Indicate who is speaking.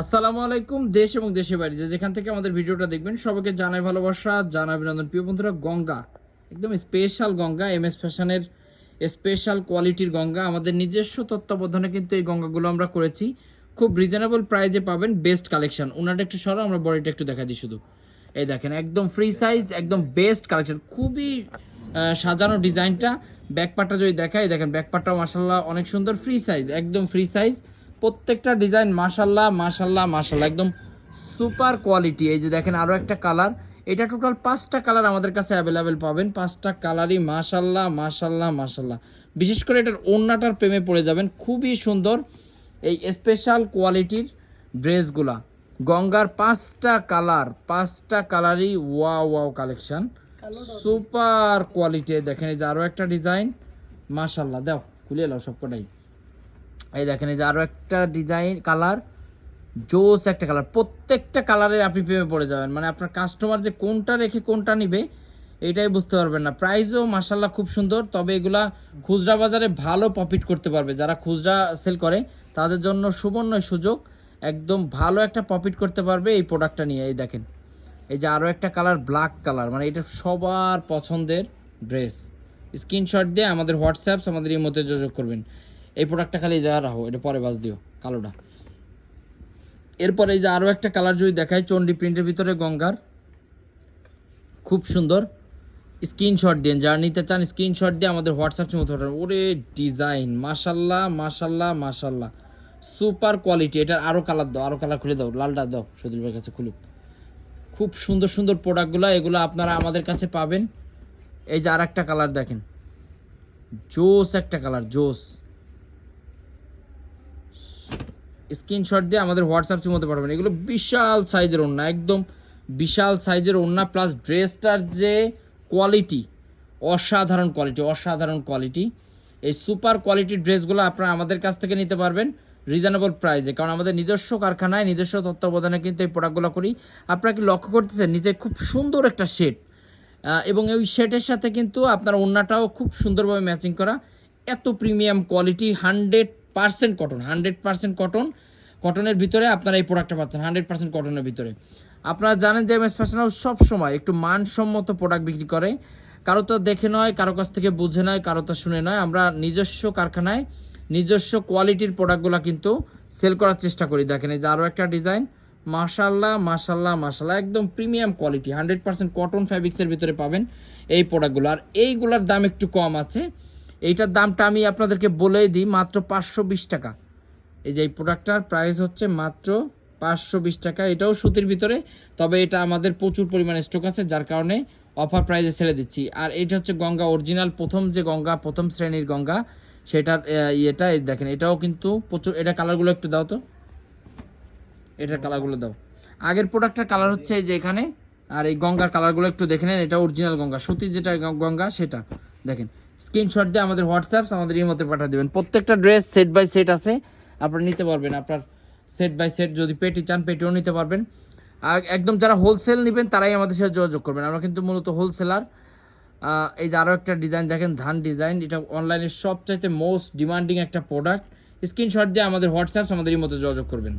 Speaker 1: আসসালামু আলাইকুম, দেশ এবং দেশের বাইরে। যে যেখান থেকে আমাদের ভিডিওটা দেখবেন, সবাইকে জানাই ভালোবাসা, জানাই অভিনন্দন। প্রিয় বন্ধুরা, গঙ্গা। একদম স্পেশাল গঙ্গা এম এস ফ্যাশনের স্পেশাল কোয়ালিটির গঙ্গা। আমাদের নিজস্ব তত্ত্বাবধানে কিন্তু এই গঙ্গাগুলো আমরা করেছি। খুব রিজনেবল প্রাইজে পাবেন বেস্ট কালেকশন ওনাটা একটু সরো, আমরা বডিটা একটু দেখা দিই শুধু। এই দেখেন, একদম ফ্রি সাইজ একদম বেস্ট কালেকশন খুবই সাজানো ডিজাইনটা ব্যাকপারটা যদি দেখাই, দেখেন ব্যাকপারটাও মাসাল্লাহ অনেক সুন্দর। ফ্রি সাইজ একদম ফ্রি সাইজ প্রত্যেকটা ডিজাইন মাসাল্লাহ মাসাল্লাহ মাসাল্লাহ একদম সুপার কোয়ালিটি। এই যে দেখেন আরও একটা কালার। এটা টোটাল পাঁচটা কালার আমাদের কাছে অ্যাভেলেবেল পাবেন। পাঁচটা কালারই মাসাল্লাহ মাসাল্লাহ মাসাল্লাহ বিশেষ করে এটার ওড়নাটার প্রেমে পড়ে যাবেন। খুবই সুন্দর এই স্পেশাল কোয়ালিটির ড্রেসগুলা। গঙ্গার পাঁচটা কালার পাঁচটা কালারই ওয়া ওয়াও কালেকশন। Super quality. দেখেন এই যে আরও একটা ডিজাইন। মাসাল্লাহ দাও খুলে এলাও সবকটাই। এই দেখেন, এই যে আরও একটা ডিজাইন কালার জোস একটা কালার প্রত্যেকটা কালারের আপনি প্রেমে পড়ে যাবেন। মানে আপনার কাস্টমার যে কোনটা রেখে কোনটা নিবে, এটাই বুঝতে পারবেন না। প্রাইসও মাসাল্লাহ খুব সুন্দর, তবে এগুলা খুচরা বাজারে ভালো প্রফিট করতে পারবে। যারা খুচরা সেল করে, তাদের জন্য সুবর্ণ সুযোগ, একদম ভালো একটা প্রফিট করতে পারবে এই প্রোডাক্টটা নিয়ে। এই দেখেন, এই যে আরও একটা কালার ব্ল্যাক কালার মানে এটা সবার পছন্দের ড্রেস স্ক্রিনশট দিয়ে আমাদের হোয়াটসঅ্যাপস আমাদের এই মধ্যে যোগাযোগ করবেন। এই প্রোডাক্টটা খালি যা রাখো, এটা পরে বাস দিও, কালোটা। এরপরে এই যে আরও একটা কালার যদি দেখায় চন্ডি প্রিন্টের ভিতরে গঙ্গার, খুব সুন্দর। স্ক্রিনশট দিন যারা নিতে চান স্ক্রিনশট দিয়ে আমাদের হোয়াটসঅ্যাপের মতো ওরে ডিজাইন মাশাল্লাহ মাশাল্লাহ মাশাল্লাহ। সুপার কোয়ালিটি এটার আরও কালার দাও আরও কালার খুলে দাও, লালটা দাও সদুল ভাইয়ের কাছে খুলুক। খুব সুন্দর সুন্দর প্রোডাক্টগুলো এগুলো আপনারা আমাদের কাছে পাবেন। এই যে আর একটা কালার দেখেন। জোস একটা কালার জোস। স্ক্রিনশট দিয়ে আমাদের হোয়াটসঅ্যাপের মধ্যে পাঠাবেন এগুলো বিশাল সাইজের ওড়না, একদম বিশাল সাইজের ওড়না প্লাস ড্রেসটার যে কোয়ালিটি, অসাধারণ কোয়ালিটি অসাধারণ কোয়ালিটি। এই সুপার কোয়ালিটির ড্রেসগুলো আপনারা আমাদের কাছ থেকে নিতে পারবেন রিজনেবল প্রাইজে কারণ আমাদের নিজস্ব কারখানায়, নিজস্ব তত্ত্বাবধানে কিন্তু এই প্রোডাক্টগুলো করি। আপনারা কি লক্ষ্য করতেছেন? নিজে খুব সুন্দর একটা শেড। এবং ওই শেডের সাথে কিন্তু আপনার ওড়নাটাও খুব সুন্দরভাবে ম্যাচিং করা। এত premium quality, hundred percent cotton hundred percent cotton কটনের ভিতরে আপনারা এই প্রোডাক্টটা পাচ্ছেন, হান্ড্রেড পার্সেন্ট কটনের ভিতরে। আপনারা জানেন যে এম এস ফ্যাশন হাউস সবসময় একটু মানসম্মত প্রোডাক্ট বিক্রি করে। কারও তো দেখে নয়, কারও কাছ থেকে বুঝে নয়, কারও তো শুনে নয়। আমরা নিজস্ব কারখানায় নিজস্ব কোয়ালিটির প্রোডাক্টগুলো কিন্তু সেল করার চেষ্টা করি। দেখেন এই যে আরও একটা ডিজাইন মাশাল্লাহ মাশাল্লাহ মাশাল্লাহ একদম premium quality hundred percent cotton ফ্যাব্রিক্সের ভিতরে পাবেন এই প্রোডাক্টগুলো আর এইগুলোর দাম একটু কম আছে। এইটার দামটা আমি আপনাদেরকে বলেই দিই, মাত্র পাঁচশো বিশ টাকা। এই যে এই প্রোডাক্টটার প্রাইস হচ্ছে মাত্র পাঁচশো বিশ টাকা। এটাও সুতির ভিতরে, তবে এটা আমাদের প্রচুর পরিমাণে স্টক আছে, যার কারণে অফার প্রাইসে ছেড়ে দিচ্ছি। আর এটা হচ্ছে গঙ্গা অরিজিনাল প্রথম যে গঙ্গা, প্রথম শ্রেণির গঙ্গা, সেটার ইয়েটা দেখেন, এটাও কিন্তু প্রচুর, এটা কালারগুলো একটু দাও তো। এটার কালারগুলো দাও। আগের প্রোডাক্টটার কালার হচ্ছে এই যে এখানে, আর এই গঙ্গার কালারগুলো একটু দেখে নেন, এটা অরিজিনাল গঙ্গা, সুতির যেটা গঙ্গা, সেটা দেখেন। স্ক্রিনশট দিয়ে আমাদের হোয়াটসঅ্যাপ আমাদের এই মধ্যে পাঠিয়ে দেবেন। প্রত্যেকটা ড্রেস সেট বাই সেট আছে, আপনারা নিতে পারবেন। আপনার সেট বাই সেট যদি পেটি চান, পেটিও নিতে পারবেন। আর একদম যারা হোলসেল নেবেন, তারাই আমাদের সাথে যোগাযোগ করবেন। আমরা কিন্তু মূলত হোলসেলার এই যে আরও একটা ডিজাইন দেখেন, ধান ডিজাইন এটা অনলাইনে সবচাইতে মোস্ট ডিমান্ডিং একটা প্রোডাক্ট স্ক্রিনশট দিয়ে আমাদের হোয়াটসঅ্যাপ আমাদের এই মতো যোগাযোগ করবেন।